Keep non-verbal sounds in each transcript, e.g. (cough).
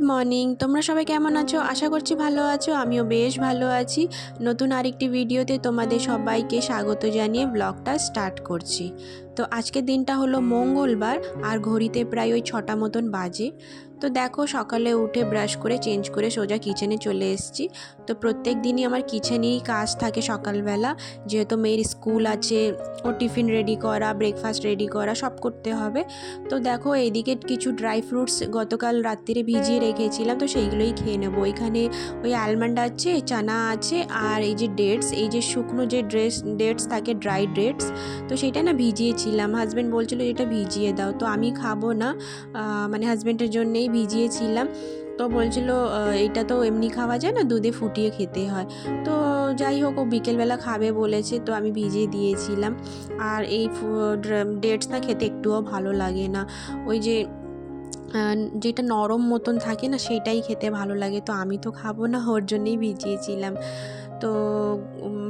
Good morning তোমরা সবাই কেমন আছো? আশা করছি ভালো আছো। আমিও বেশ ভালো আছি। নতুন আরেকটি ভিডিওতে তোমাদের সবাইকে স্বাগত জানিয়ে ব্লগটা স্টার্ট করছি। তো আজকের দিনটা হলো মঙ্গলবার, আর ঘড়িতে প্রায় ওই ছটা মতন বাজে। তো দেখো সকালে উঠে ব্রাশ করে, চেঞ্জ করে সোজা কিচেনে চলে এসেছি। তো প্রত্যেক দিনই আমার কিচেনেই কাজ থাকে সকালবেলা। যেহেতু মেয়ের স্কুল আছে, ও টিফিন রেডি করা ব্রেকফাস্ট রেডি করা, সব করতে হবে। তো দেখো এইদিকে কিছু ড্রাই ফ্রুটস গতকাল রাত্রিরে ভিজিয়ে রেখেছিলাম, তো সেইগুলোই খেয়ে নেব। ওইখানে ওই আলমন্ড আছে, চানা আছে, আর এই যে ডেটস এই যে শুকনো যে ড্রেস ডেটস থাকে ড্রাই ডেটস তো সেটা না ভিজিয়েছিলাম হাজব্যান্ড বলছিল এটা ভিজিয়ে দাও। তো আমি খাব না। মানে হাজব্যান্ডের জন্যেই ভিজিয়েছিলাম। তো বলছিল এটা তো এমনি খাওয়া যায় না, দুধে ফুটিয়ে খেতে হয়। তো যাই হোক, ও বিকেলবেলা খাবে বলেছে, তো আমি ভিজিয়ে দিয়েছিলাম। আর এই ডেটস না খেতে একটুও ভালো লাগে না। ওই যে যেটা নরম মতন থাকে না, সেটাই খেতে ভালো লাগে। তো আমি তো খাব না, ওর জন্যেই ভিজিয়েছিলাম। তো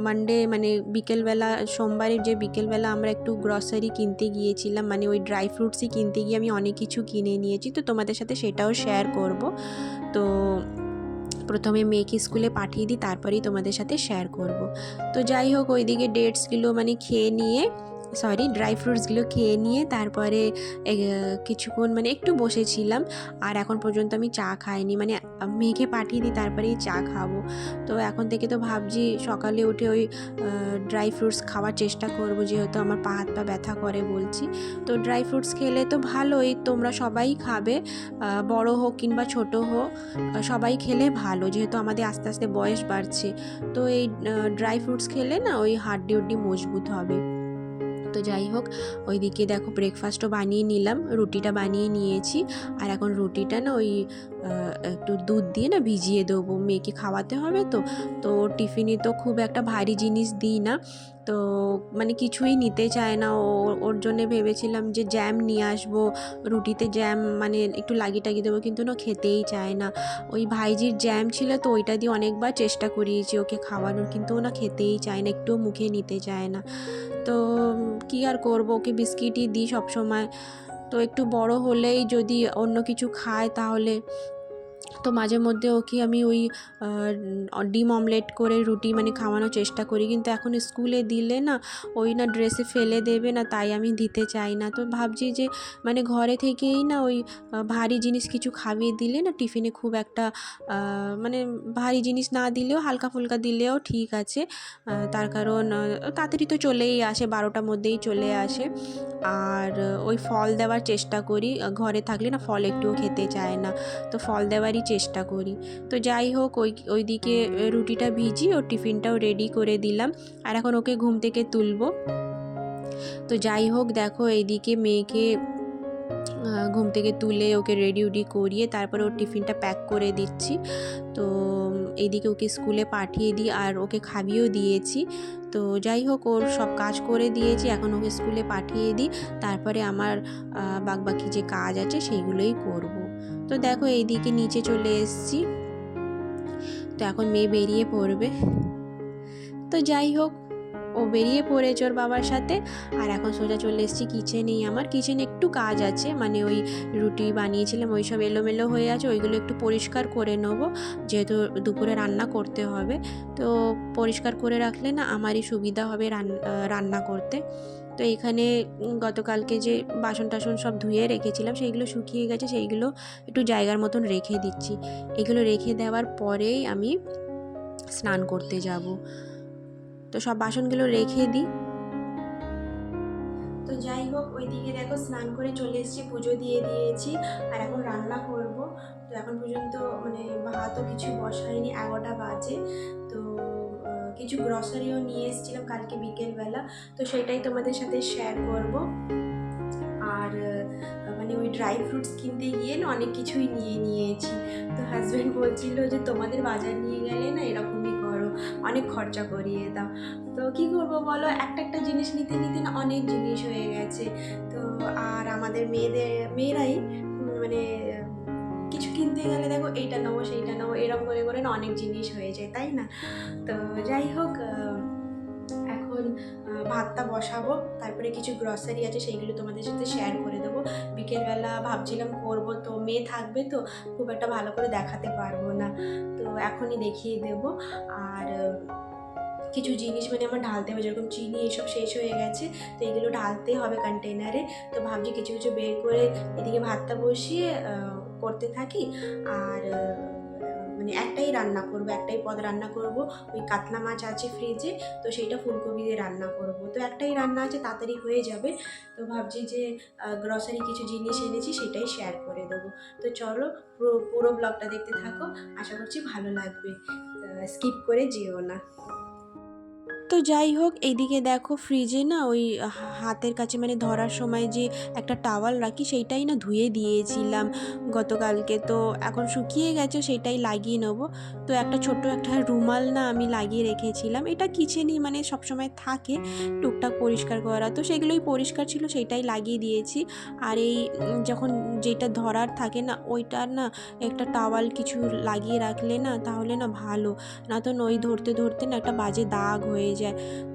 মানডে মানে বিকেলবেলা সোমবারে যে বিকেলবেলা আমরা একটু গ্রসারি কিনতে গিয়েছিলাম মানে ওই ড্রাই ফ্রুটসই কিনতে গিয়ে আমি অনেক কিছু কিনে নিয়েছি, তো তোমাদের সাথে সেটাও শেয়ার করব। তো প্রথমে মেয়েকে স্কুলে পাঠিয়ে দিই, তারপরেই তোমাদের সাথে শেয়ার করব। তো যাই হোক, ওইদিকে ডেটসগুলো মানে খেয়ে নিয়ে সরি ড্রাই ফ্রুটসগুলো খেয়ে নিয়ে তারপরে কিছুক্ষণ মানে একটু বসেছিলাম। আর এখন পর্যন্ত আমি চা খাইনি। মানে মেয়েকে পাঠিয়ে দিই, তারপরেই চা খাব। তো এখন থেকে তো ভাবছি সকালে উঠে ওই ড্রাই ফ্রুটস খাওয়ার চেষ্টা করব। যেহেতু আমার পা হাত পা ব্যথা করে বলছি। তো ড্রাই ফ্রুটস খেলে তো ভালোই। তোমরা সবাই খাবে। বড় হোক কিংবা ছোট হোক সবাই খেলে ভালো। যেহেতু আমাদের আস্তে আস্তে বয়স বাড়ছে। তো এই ড্রাই ফ্রুটস খেলে না ওই হাড্ডি উড্ডি মজবুত হবে। তো যাই হোক, ওইদিকে দেখো ব্রেকফাস্টও বানিয়ে নিলাম, রুটিটা বানিয়ে নিয়েছি। আর এখন রুটিটা না ওই একটু দুধ দিয়ে না ভিজিয়ে দেবো। মেয়েকে খাওয়াতে হবে তো তো টিফিনে তো খুব একটা ভারী জিনিস দিই না। তো মানে কিছুই নিতে চায় না। ও, ওর জন্যে ভেবেছিলাম যে জ্যাম নিয়ে আসব, রুটিতে জ্যাম মানে একটু লাগিয়ে টাগিয়ে দেবো কিন্তু না খেতেই চায় না। ওই ভাইজির জ্যাম ছিল তো ওইটা দিয়ে অনেকবার চেষ্টা করিয়েছি ওকে খাওয়ানোর কিন্তু ও না খেতেই চায় না, একটুও মুখে নিতে চায় না। তো কী আর করব? ওকে বিস্কিটই দিই সবসময়। তো একটু বড় হলেই যদি অন্য কিছু খায় তাহলে তো মাঝে মধ্যে ওকে আমি ওই ডিম অমলেট করে রুটি মানে খাওয়ানোর চেষ্টা করি। কিন্তু এখন স্কুলে দিলে না, ওই না ড্রেসে ফেলে দেবে না, তাই আমি দিতে চাই না। তো ভাবছি যে মানে ঘরে থেকেই না ওই ভারী জিনিস কিছু খাইয়ে দিলে না টিফিনে খুব একটা মানে ভারী জিনিস না দিলেও, হালকা ফুলকা দিলেও ঠিক আছে। তার কারণ তাড়াতাড়ি তো চলেই আসে, বারোটার মধ্যেই চলে আসে। আর ওই ফল দেওয়ার চেষ্টা করি। ঘরে থাকলে না ফল একটুও খেতে চায় না। তো ফল দেওয়ারই চেষ্টা করি। তো যাই হোক ওই ওইদিকে রুটিটা ভিজি ও টিফিনটাও রেডি করে দিলাম। আর এখন ওকে ঘুম থেকে তুলবো। তো যাই হোক দেখো এইদিকে মেয়েকে ঘুম থেকে তুলে ওকে রেডি উডি করিয়ে তারপরে ওর টিফিনটা প্যাক করে দিচ্ছি। তো এইদিকে ওকে স্কুলে পাঠিয়ে দিই আর ওকে খাবিয়েও দিয়েছি। তো যাই হোক ওর সব কাজ করে দিয়েছি এখন ওকে স্কুলে পাঠিয়ে দিই। তারপরে আমার আহ, বাদবাকি যে কাজ আছে সেইগুলোই করব। তো দেখো এইদিকে নিচে চলে এসেছি। তো এখন মেয়ে বেরিয়ে পড়বে। তো যাই হোক, ও বেরিয়ে পড়েছে ওর বাবার সাথে। আর এখন সোজা চলে এসেছি কিচেনেই আমার কিচেনে একটু কাজ আছে মানে ওই রুটি বানিয়েছিলাম ওই সব এলোমেলো হয়ে আছে, ওইগুলো একটু পরিষ্কার করে নেব। যেহেতু দুপুরে রান্না করতে হবে, তো পরিষ্কার করে রাখলে না আমারই সুবিধা হবে রান- রান্না করতে। তো এখানে গতকালকে যে বাসন টাসন সব ধুয়ে রেখেছিলাম, সেইগুলো শুকিয়ে গেছে, সেইগুলো একটু জায়গার মতন রেখে দিচ্ছি। এগুলো রেখে দেওয়ার পরেই আমি স্নান করতে যাব। তো সব বাসনগুলো রেখে দিই। তো যাই হোক, ওইদিকে দেখো স্নান করে চলে এসেছি, পুজো দিয়ে দিয়েছি, আর এখন রান্না করব। তো এখন পর্যন্ত মানে ভাতও কিছু বসায়নি এগারোটা বাজে। তো কিছু গ্রসারিও নিয়ে এসেছিলাম কালকে বিকেলবেলা। তো সেটাই তোমাদের সাথে শেয়ার করব। আর মানে ওই ড্রাই ফ্রুটস কিনতে গিয়ে না অনেক কিছুই নিয়ে নিয়েছি। তো হাজব্যান্ড বলছিল যে, তোমাদের বাজার নিয়ে গেলে না এরকমই করো। অনেক খরচা করিয়ে দাও। তো কি করব বলো? একটা একটা জিনিস নিতে নিতে না অনেক জিনিস হয়ে গেছে। তো আর আমাদের মেয়েদের, মেয়েরাই মানে কিনতে গেলে দেখো এইটা নেব সেইটা নেব এরকম করে করে না অনেক জিনিস হয়ে যায়, তাই না? তো যাই হোক এখন ভাতটা বসাবো, তারপরে কিছু গ্রসারি আছে, সেইগুলো তোমাদের সাথে শেয়ার করে দেবো। বিকেলবেলা ভাবছিলাম করব, তো মেয়ে থাকবে তো, খুব একটা ভালো করে দেখাতে পারব না। তো এখনই দেখিয়ে দেবো। আর কিছু জিনিস মানে আমার ঢালতে হবে, যেরকম চিনি এসব শেষ হয়ে গেছে, তো এগুলো ঢালতে হবে কন্টেনারে তো ভাবছি কিছু কিছু বের করে এদিকে ভাতটা বসিয়ে করতে থাকি। আর মানে একটাই রান্না করব, একটাই পদ রান্না করব। ওই কাতলা মাছ আছে ফ্রিজে তো সেইটা ফুলকপি দিয়ে রান্না করব। তো একটাই রান্না আছে, তাড়াতাড়ি হয়ে যাবে। তো ভাবছি যে গ্রসারি কিছু জিনিস এনেছি, সেটাই শেয়ার করে দেবো। তো চলো, পুরো পুরো ব্লগটা দেখতে থাকো। আশা করছি ভালো লাগবে। স্কিপ করে যেও না। তো যাই হোক এইদিকে দেখো ফ্রিজে না ওই হাতের কাছে মানে ধরার সময় যে একটা টাওয়াল রাখি সেইটাই না ধুয়ে দিয়েছিলাম। গতকালকে তো এখন শুকিয়ে গেছে, সেটাই লাগিয়ে নেব। তো একটা ছোট্ট একটা রুমাল না আমি লাগিয়ে রেখেছিলাম। এটা কিচেনই মানে সবসময় থাকে, টুকটাক পরিষ্কার করা। তো সেগুলোই পরিষ্কার ছিল, সেটাই লাগিয়ে দিয়েছি। আর এই যখন যেটা ধরার থাকে না ওইটার না একটা টাওয়াল কিছু লাগিয়ে রাখলে না তাহলে না ভালো। না তো নই ধরতে ধরতে না একটা বাজে দাগ হয়ে যায়।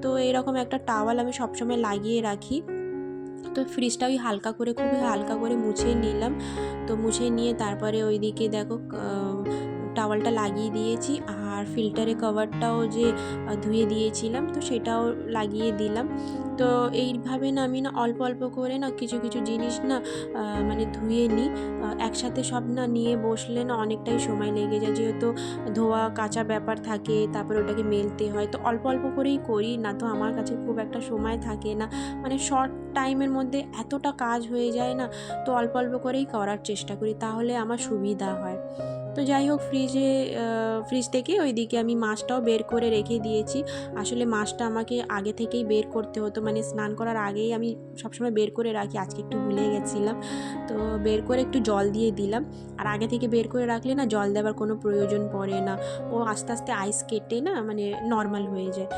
তো এরকম একটা টাওয়াল আমি সবসময় লাগিয়ে রাখি। তো ফ্রিজটা ওই হালকা করে, খুবই হালকা করে মুছে নিলাম। তো মুছে নিয়ে তারপরে ওইদিকে দেখো টাওয়ালটা লাগিয়ে দিয়েছি আর ফিল্টারে কভারটাও যে ধুয়ে দিয়েছিলাম, তো সেটাও লাগিয়ে দিলাম। তো এইভাবে না আমি না অল্প অল্প করে না কিছু কিছু জিনিস না মানে ধুয়ে নিই একসাথে সব না নিয়ে বসলে না অনেকটাই সময় লেগে যায়। যেহেতু ধোয়া, কাঁচা ব্যাপার থাকে, তারপর ওটাকে মেলতে হয়, তো অল্প অল্প করেই করি, না তো আমার কাছে খুব একটা সময় থাকে না। মানে শর্ট টাইমের মধ্যে এতটা কাজ হয়ে যায় না, তো অল্প অল্প করেই করার চেষ্টা করি, তাহলে আমার সুবিধা হয়। তো যাই হোক ফ্রিজে ফ্রিজ থেকে ওইদিকে আমি মাছটাও বের করে রেখে দিয়েছি। আসলে মাছটা আমাকে আগে থেকেই বের করতে হতো মানে স্নান করার আগেই আমি সবসময় বের করে রাখি, আজকে একটু ভুলে গেছিলাম। তো বের করে একটু জল দিয়ে দিলাম। আর আগে থেকে বের করে রাখলে না জল দেওয়ার কোনো প্রয়োজন পড়ে না। ও আস্তে আস্তে আইস কেটে না মানে নর্মাল হয়ে যায়।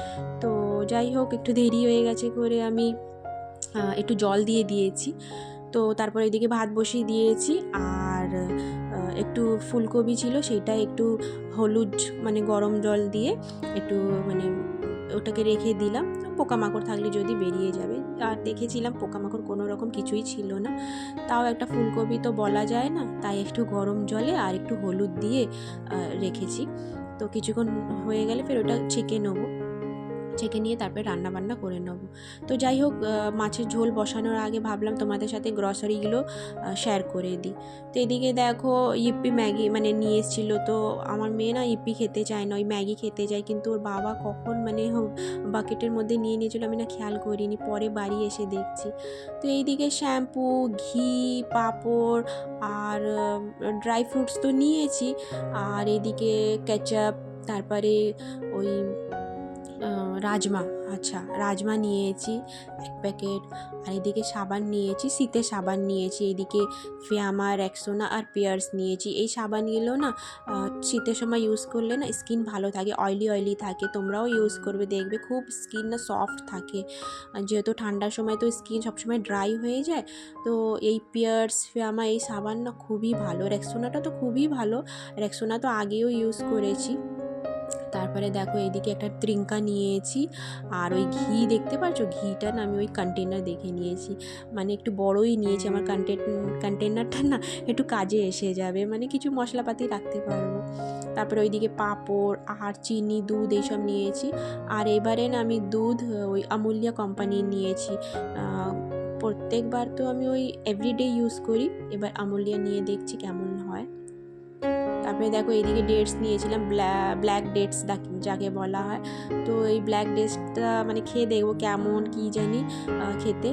তো যাই হোক, একটু দেরি হয়ে গেছে করে আমি একটু জল দিয়ে দিয়েছি। তো তারপর এদিকে ভাত বসিয়ে দিয়েছি। আর একটু ফুলকপি ছিল সেটা একটু হলুদ মানে গরম জল দিয়ে একটু মানে ওটাকে রেখে দিলাম। পোকামাকড় থাকলে যদি বেরিয়ে যাবে। আর দেখেছিলাম পোকামাকড় কোনো রকম কিছুই ছিল না। তাও একটা ফুলকপি তো বলা যায় না, তাই একটু গরম জলে আর একটু হলুদ দিয়ে রেখেছি। তো কিছুক্ষণ হয়ে গেলে ফের ওটা ছেঁকে নেব। ছেঁকে নিয়ে তারপরে রান্না বান্না করে নেব। তো যাই হোক মাছের ঝোল বসানোর আগে ভাবলাম তোমাদের সাথে গ্রসারিগুলো শেয়ার করে দিই। তো এদিকে দেখো, ইপ্পি ম্যাগি মানে নিয়ে এসেছিল। তো আমার মেয়ে না ইপ্পি খেতে চায় না, ওই ম্যাগি খেতে চায় কিন্তু ওর বাবা কখন মানে বাকেটের মধ্যে নিয়ে নিয়েছিল আমি না খেয়াল করিনি। পরে বাড়ি এসে দেখছি। তো এইদিকে শ্যাম্পু ঘি, পাঁপড় আর ড্রাই ফ্রুটস তো নিয়েছি। আর এদিকে কেচাপ তারপরে ওই রাজমা আচ্ছা রাজমা নিয়েছি, এক প্যাকেট। আর এদিকে সাবান নিয়েছি শীতের সাবান নিয়েছি, এদিকে ফিয়ামা রেক্সোনা আর পিয়ার্স নিয়েছি। এই সাবানগুলো না শীতের সময় ইউজ করলে না স্কিন ভালো থাকে অয়েলি অয়েলি থাকে, তোমরাও ইউজ করবে, দেখবে খুব স্কিন না সফট থাকে। যেহেতু ঠান্ডার সময় তো স্কিন সবসময় ড্রাই হয়ে যায়, তো এই পিয়ার্স, ফিয়ামা, এই সাবান না খুবই ভালো। রেক্সোনাটা তো খুবই ভালো রেক্সোনা তো আগেও ইউজ করেছি। তারপরে দেখো এইদিকে একটা ত্রিঙ্কা নিয়েছি। আর ওই ঘি দেখতে পাচ্ছ ঘিটা না আমি ওই কন্টেনার দেখে নিয়েছি। মানে একটু বড়ই নিয়েছি। আমার কন্টেন কন্টেনারটা না একটু কাজে এসে যাবে। মানে কিছু মশলাপাতি রাখতে পারব। তারপরে ওইদিকে পাঁপড়, আর চিনি, দুধ এইসব নিয়েছি। আর এবারে না আমি দুধ, ওই আমুলিয়া কোম্পানির নিয়েছি। প্রত্যেকবার তো আমি ওই এভরিডে ইউজ করি। এবার আমুলিয়া নিয়ে দেখছি কেমন হয়। তারপরে দেখো এদিকে ডেটস নিয়েছিলাম ব্ল্যাক ডেটস যাকে বলা হয়। তো এই ব্ল্যাক ডেটসটা মানে খেয়ে দেখব কেমন, কি জানি খেতে।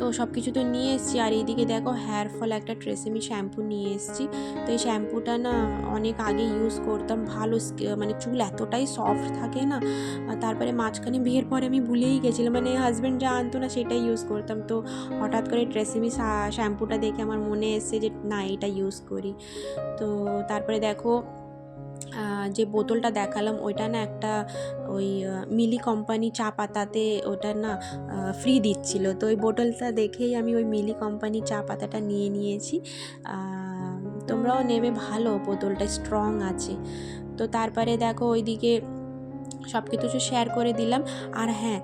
তো সব কিছু তো নিয়ে এসেছি। আর এইদিকে দেখো হেয়ার ফল একটা ট্রেসেমি শ্যাম্পু নিয়ে এসেছি। তো এই শ্যাম্পুটা না অনেক আগে ইউজ করতাম। ভালো মানে চুল এতটাই সফট থাকে না তারপরে মাঝখানে বিয়ের পরে আমি ভুলেই গেছিলাম। মানে হাজব্যান্ড যা আনতো না সেটাই ইউজ করতাম। তো হঠাৎ করে ট্রেসেমি শ্যাম্পুটা দেখে আমার মনে এসছে যে, না, এটা ইউজ করি। তো তারপরে দেখো যে বোতলটা দেখালাম, ওইটা না একটা ওই মিলি কোম্পানি চা পাতাতে ওটা না ফ্রি দিচ্ছিল। তো ওই বোতলটা দেখেই আমি ওই মিলি কোম্পানি চা পাতাটা নিয়ে নিয়েছি। তোমরাও নেবে, ভালো, বোতলটা স্ট্রং আছে। তো তারপরে দেখো ওইদিকে সব কিছু শেয়ার করে দিলাম। আর হ্যাঁ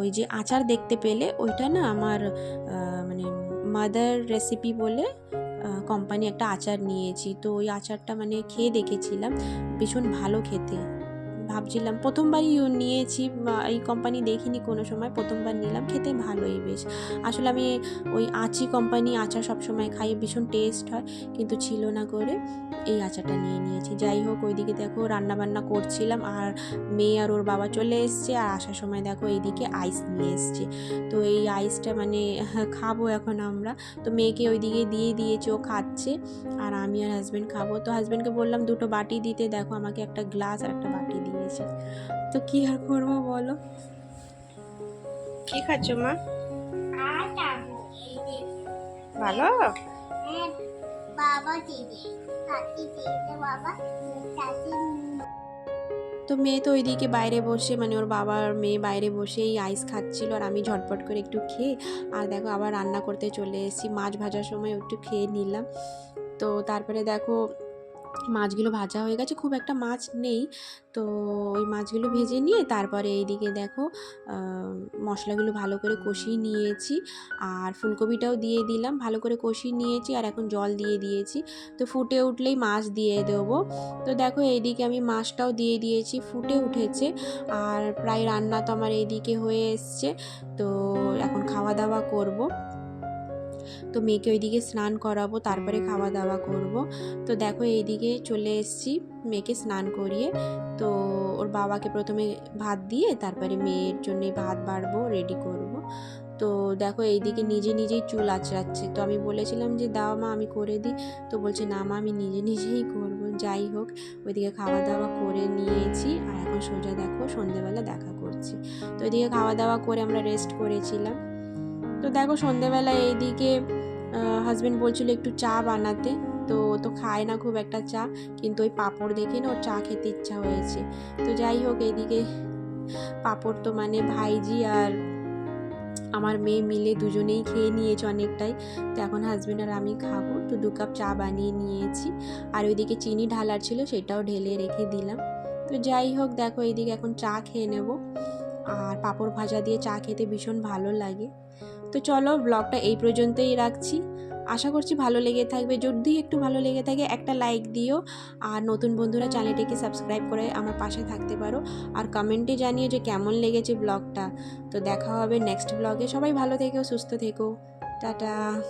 ওই যে আচার দেখতে পেলে, ওইটা না আমার মানে মাদার রেসিপি বলে কোম্পানি একটা আচার নিয়েছি। তো ওই আচারটা মানে খেয়ে দেখেছিলাম। ভীষণ ভালো খেতে। ভাবছিলাম। প্রথমবারই নিয়েছি এই কোম্পানি দেখিনি কোনো সময়, প্রথমবার নিলাম, খেতে ভালোই বেশ। আসলে আমি ওই আচি কোম্পানি আচার সবসময় খাই, ভীষণ টেস্ট হয়, কিন্তু ছিল না করে এই আচারটা নিয়ে নিয়েছি। যাই হোক, ওইদিকে দেখো রান্না বান্না করছিলাম, আর মেয়ে আর ওর বাবা চলে এসছে, আর আসার সময় দেখো এইদিকে আইস নিয়ে এসছে। তো এই আইসটা মানে (laughs) খাব এখন আমরা। তো মেয়েকে ওইদিকে দিয়ে দিয়েছে, ও খাচ্ছে, আর আমি আর হাজব্যান্ড খাব। তো হাজব্যান্ডকে বললাম, দুটো বাটি দিতে, দেখো আমাকে একটা গ্লাস আর একটা বাটি দিয়েছে তো কি আর করব বলো? কি খাচ্ছ মা? ভালো? বাবা বাবা তো মেয়ে তো ওইদিকে বাইরে বসে মানে ওর বাবার মেয়ে বাইরে বসে এই আইস খাচ্ছিল আর আমি ঝটপট করে একটু খেয়ে আর দেখো আবার রান্না করতে চলে এসেছি। মাছ ভাজার সময় একটু খেয়ে নিলাম। তো তারপরে দেখো মাছগুলো ভাজা হয়ে গেছে। খুব একটা মাছ নেই। তো ওই মাছগুলো ভেজে নিয়ে তারপরে এইদিকে দেখো মশলাগুলো ভালো করে কষিয়ে নিয়েছি। আর ফুলকপিটাও দিয়ে দিলাম, ভালো করে কষিয়ে নিয়েছি আর এখন জল দিয়ে দিয়েছি। তো ফুটে উঠলেই মাছ দিয়ে দেবো। তো দেখো এইদিকে আমি মাছটাও দিয়ে দিয়েছি, ফুটে উঠেছে। আর প্রায় রান্না তো আমার এইদিকে হয়ে এসছে। তো এখন খাওয়া দাওয়া করব। তো মেয়েকে ওইদিকে স্নান করাবো, তারপরে খাওয়া দাওয়া করব। তো দেখো এইদিকে চলে এসেছি মেয়েকে স্নান করিয়ে। তো ওর বাবাকে প্রথমে ভাত দিয়ে তারপরে মেয়ের জন্য ভাত বাড়বো রেডি করব। তো দেখো এইদিকে নিজে নিজেই চুল আঁচড়াচ্ছে। তো আমি বলেছিলাম যে, দাও মা, আমি করে দিই। তো বলছে, না মা, আমি নিজে নিজেই করব। যাই হোক, ওইদিকে খাওয়া দাওয়া করে নিয়েছি। আর এখন সোজা দেখো, সন্ধেবেলা দেখা করছি। তো ওইদিকে খাওয়া দাওয়া করে আমরা রেস্ট করেছিলাম। তো দেখো সন্ধেবেলা এইদিকে হাজব্যান্ড বলছিল একটু চা বানাতে। তো তো খায় না খুব একটা চা, কিন্তু ওই পাঁপড় দেখে না ওর চা খেতে ইচ্ছা হয়েছে। তো যাই হোক, এইদিকে পাঁপড় তো মানে ভাইজি আর আমার মেয়ে মিলে দুজনেই খেয়ে নিয়েছে অনেকটাই। তো এখন হাজব্যান্ড আর আমি খাব, তো দু কাপ চা বানিয়ে নিয়েছি। আর ওইদিকে চিনি ঢালার ছিল, সেটাও ঢেলে রেখে দিলাম। তো যাই হোক, দেখো এইদিকে এখন চা খেয়ে নেব। আর পাঁপড় ভাজা দিয়ে চা খেতে ভীষণ ভালো লাগে। তো চলো ব্লগটা এই পর্যন্তই রাখছি। আশা করছি ভালো লেগে থাকবে। যদি একটু ভালো লেগে থাকে, একটা লাইক দিও। আর নতুন বন্ধুরা চ্যানেলটিকে সাবস্ক্রাইব করে আমার পাশে থাকতে পারো। আর কমেন্টে জানিয়ে যে কেমন লেগেছে ব্লগটা তো দেখা হবে নেক্সট ব্লগে সবাই ভালো থেকো, সুস্থ থেকো। টাটা।